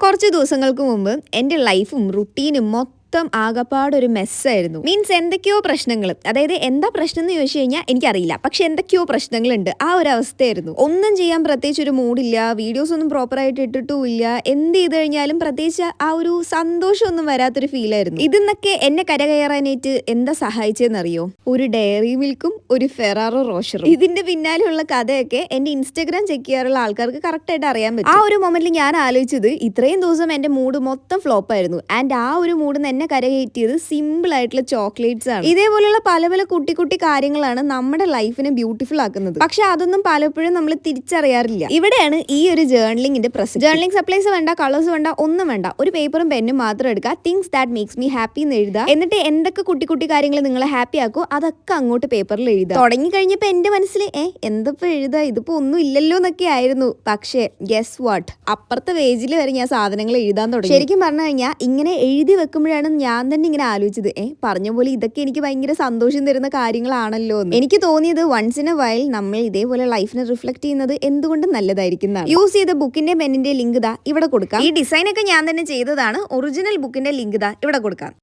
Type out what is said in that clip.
കുറച്ച് ദിവസങ്ങൾക്ക് മുമ്പ് എന്റെ ലൈഫും റുട്ടീനും മൊത്തം ആകപ്പാടൊരു മെസ്സായിരുന്നു മീൻസ് എന്തൊക്കെയോ പ്രശ്നങ്ങൾ അതായത് എന്താ പ്രശ്നം എന്ന് ചോദിച്ചു കഴിഞ്ഞാൽ എനിക്കറിയില്ല. പക്ഷെ എന്തൊക്കെയോ പ്രശ്നങ്ങളുണ്ട്. ആ ഒരു അവസ്ഥയായിരുന്നു. ഒന്നും ചെയ്യാൻ പ്രത്യേകിച്ച് ഒരു മൂഡില്ല വീഡിയോസ് ഒന്നും പ്രോപ്പറായിട്ട് ഇട്ടിട്ടുമില്ല എന്ത് ചെയ്ത് കഴിഞ്ഞാലും പ്രത്യേകിച്ച് ആ ഒരു സന്തോഷമൊന്നും വരാത്തൊരു ഫീലായിരുന്നു ഇതിന്നൊക്കെ എന്നെ കരകയറാനായിട്ട് എന്താ സഹായിച്ചതെന്നറിയോ ഒരു ഡയറി മിൽക്കും ഒരു ഫെറാറോ റോഷറും ഇതിന്റെ പിന്നാലെയുള്ള കഥയൊക്കെ എന്റെ ഇൻസ്റ്റാഗ്രാം ചെക്ക് ചെയ്യാറുള്ള ആൾക്കാർക്ക് കറക്റ്റായിട്ട് അറിയാൻ പറ്റും. ആ ഒരു മൊമെന്റിൽ ഞാൻ ആലോചിച്ചത് ഇത്രയും ദിവസം എന്റെ മൂഡ് മൊത്തം ഫ്ലോപ്പ് ആയിരുന്നു. ആൻഡ് ആ ഒരു മൂഡ് എന്നെ കരകയറ്റിയത് സിമ്പിൾ ആയിട്ടുള്ള ചോക്ലേറ്റ്സ് ആണ്. ഇതേപോലെയുള്ള പല പല കുട്ടി കുട്ടി കാര്യങ്ങളാണ് നമ്മുടെ ലൈഫിനെ ബ്യൂട്ടിഫുൾ ആക്കുന്നത്. പക്ഷെ അതൊന്നും പലപ്പോഴും നമ്മൾ തിരിച്ചറിയാറില്ല. ഇവിടെയാണ് ഈ ഒരു ജേർണലിംഗിന്റെ പ്രശ്നം ജേർണലിംഗ് സപ്ലൈസ് വേണ്ട കളേഴ്സ് വേണ്ട ഒന്നും വേണ്ട. ഒരു പേപ്പറും പെന്നും മാത്രം എടുക്കുക. Things that makes me happy എന്ന് എഴുതുക. എന്നിട്ട് എന്തൊക്കെ കുട്ടി കുട്ടി കാര്യങ്ങൾ നിങ്ങളെ ഹാപ്പി ആക്കോ അതൊക്കെ അങ്ങോട്ട് പേപ്പറിൽ എഴുതുക. തുടങ്ങി കഴിഞ്ഞപ്പോ എന്റെ മനസ്സിൽ ഏ എന്തപ്പോ എഴുതാ ഇതിപ്പോ ഒന്നും ഇല്ലല്ലോ എന്നൊക്കെ ആയിരുന്നു. പക്ഷേ ഗെസ് വാട്ട് അപ്പുറത്തെ പേജിൽ വരെ ഞാൻ സാധനങ്ങൾ എഴുതാൻ തുടങ്ങി. ശരിക്കും പറഞ്ഞു കഴിഞ്ഞാൽ ഇങ്ങനെ എഴുതി വെക്കുമ്പോഴാണ് ഞാൻ തന്നെ ഇങ്ങനെ ആലോചിച്ചത് ഏ പറഞ്ഞ പോലെ ഇതൊക്കെ എനിക്ക് ഭയങ്കര സന്തോഷം തരുന്ന കാര്യങ്ങളാണല്ലോ എനിക്ക് തോന്നിയത് വൺസ് ഇൻ എ വൈൽ നമ്മൾ ഇതേപോലെ ലൈഫിനെ റിഫ്ലക്ട് ചെയ്യുന്നത് എന്തുകൊണ്ടും നല്ലതായിരിക്കും യൂസ് ചെയ്ത ബുക്കിന്റെ പെന്നിന്റെ ലിങ്ക് ദാ ഇവിടെ കൊടുക്കാം. ഈ ഡിസൈൻ ഒക്കെ ഞാൻ തന്നെ ചെയ്തതാണ്. ഒറിജിനൽ ബുക്കിന്റെ ലിങ്ക് ദാ ഇവിടെ കൊടുക്കാം.